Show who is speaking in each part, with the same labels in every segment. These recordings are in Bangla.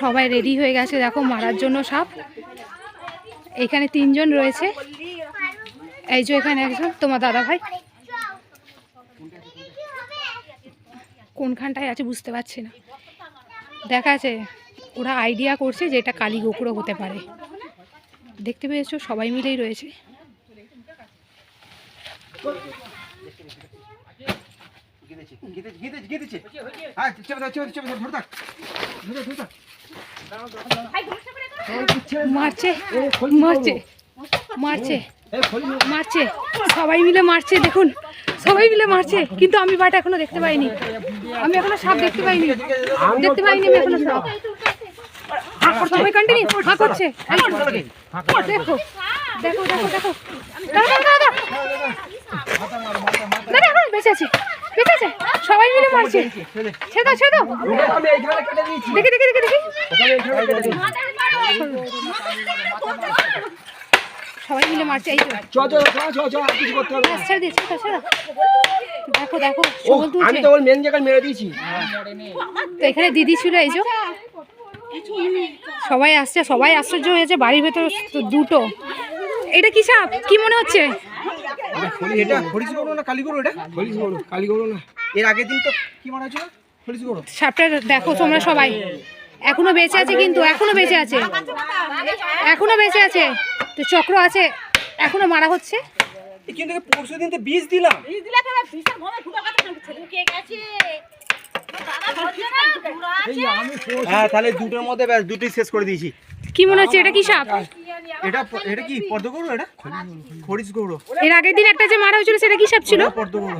Speaker 1: সবাই রেডি হয়ে গেছে, দেখো মারার জন্য সাপ। এখানে তিনজন রয়েছে। এই যে এখানে একজন, তোমার দাদা ভাই। কোনখানটায় আছে বুঝতে পারছি না। দেখা আছে ওরা আইডিয়া করছে যে এটা কালী গোকুড়ো হতে পারে। দেখতে পেয়েছ? সবাই মিলেই রয়েছে। মারছে মারছে মারছে মারছে। সবাই মিলে মারছে দেখুন। সবাই মিলে মারছে কিন্তু আমি বাট এখনও দেখতে পাইনি। আমি এখনও সাপ দেখতে পাইনি। দেখতে পাইনি আমি এখনও সাপ। সবাই কন্টিনিউ হা করছে। দেখো দেখো দেখো। দেখো দাঁড়া, দাঁড়া, দাঁড়া, দাঁড়া। দাঁড়া, দাঁড়া, বেঁচে আছে বেঁচে আছে
Speaker 2: এইখানে কেটে দিয়েছি
Speaker 1: দেখি দেখি দেখি দেখি। সবাই মিলে মারছে এই তো। দেখো দেখো
Speaker 2: আমি তো ওর মেন জায়গায় মেরে দিয়েছি।
Speaker 1: তো এখানে দিদি ছিল এই যে। সবাই আসছে সবাই আশ্চর্য হয়েছে বাড়ির ভেতর দুটো। এটা কি সাপ? কি মনে হচ্ছে?
Speaker 2: এটা হরিশ না কালী এটা। হরিশ না। এর আগের দিন তো কি মারা হয়েছিল হরিশ গৌর
Speaker 1: সাপটা দেখো তোমরা সবাই। এখনও বেঁচে আছে কিন্তু এখনও বেঁচে আছে। এখনও বেঁচে আছে। তো চক্র আছে এখনও মারা হচ্ছে।
Speaker 2: কিন্তু পরশু দিন তো বীজ দিলাম হ্যাঁ তাহলে দুটোর মধ্যে ব্যাস দুটোই শেষ করে দিয়েছি।
Speaker 1: কি মনে হচ্ছে এটা কি সাপ?
Speaker 2: এটা এটা কি পদ্ম এটা হরিশ গৌর
Speaker 1: এর আগের দিন একটা যে মারা হয়েছিল সেটা কি সাপ ছিল?
Speaker 2: পদ্ম গৌর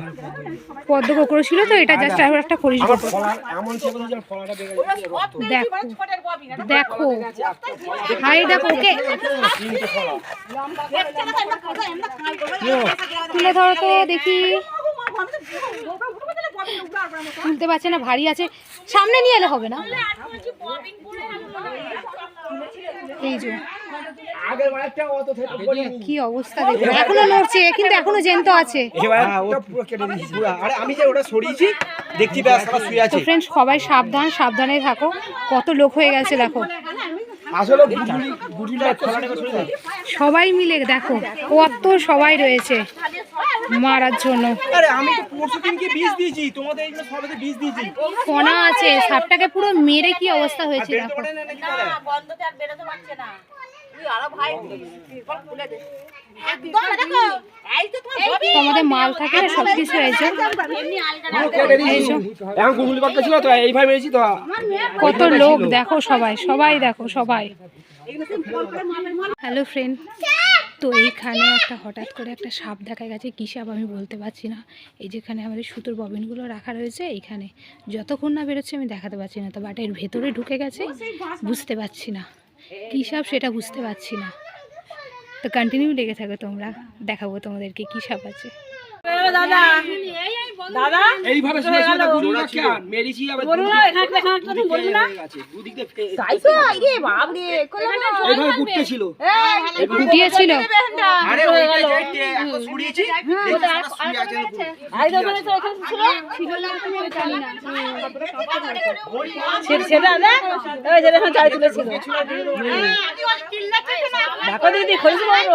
Speaker 1: পদ্ম কোকড়ো ছিল তো এটা জাস্ট একটা
Speaker 2: এমন চেপে দিয়েছে আমার
Speaker 1: দেখো। দেখো। হাই দেখো ওকে। তুলে ধরো তো দেখি। তুলতে পারছে না ভারী আছে। সামনে নিয়ে এলে হবে না। এই যে।
Speaker 2: আগের বারটা অত থেকে বলিনি
Speaker 1: কি অবস্থা দেখো এখনও নড়ছে কিন্তু এখনও জ্যান্ত আছে।
Speaker 2: হ্যাঁ, ওটা পুরো কেটে দিয়েছি পুরো। আরে আমি যে ওটা সরিয়েছি দেখছি শুয়ে আছে।
Speaker 1: ফ্রেন্ডস সবাই সাবধান সাবধানে থাকো। কত লোক হয়ে গেছে দেখো। সবাই মিলে দেখো কত সবাই রয়েছে মারার জন্য। ফোনা আছে সাপটাকে পুরো মেরে কি অবস্থা হয়েছে
Speaker 2: বেরোতে
Speaker 1: দেখো তোমাদের মাল থাকে সব কিছু কত লোক দেখো সবাই সবাই দেখো সবাই। হ্যালো ফ্রেন্ড তো এইখানে একটা হঠাৎ করে একটা সাপ দেখা গেছে কী সাপ আমি বলতে পারছি না। এই যেখানে আমাদের সুতোর ববিনগুলো রাখা রয়েছে এইখানে। যতক্ষণ না বেরোচ্ছে আমি দেখাতে পারছি না তো বাট এর ভেতরে ঢুকে গেছে বুঝতে পারছি না। কী সাপ সেটা বুঝতে পারছি না। তো কন্টিনিউ লেগে থাকো তোমরা, দেখাবো তোমাদেরকে কী সাপ আছে।
Speaker 3: দাদা। দাদা
Speaker 2: এইভাবে শুয়েছিল তো গুগলি বাক্কা মেরেছি আবার
Speaker 3: না এখানে এখানে তুমি বলব না
Speaker 2: দুদিক দিয়ে
Speaker 3: তাই তো আইরে বাপ রে কোলা
Speaker 2: এইভাবে ঘুরতে ছিল
Speaker 3: এই
Speaker 1: ফুটিয়েছিল
Speaker 2: আরে ওইটা যাইতে এখন শুয়ে পুরো।
Speaker 3: আই তো ওখানে তো এখানে ছিল সেটা সেটা না ওই যেটা এখানে চাই তুলেছিল দেখো দিদি খোঁজ বড়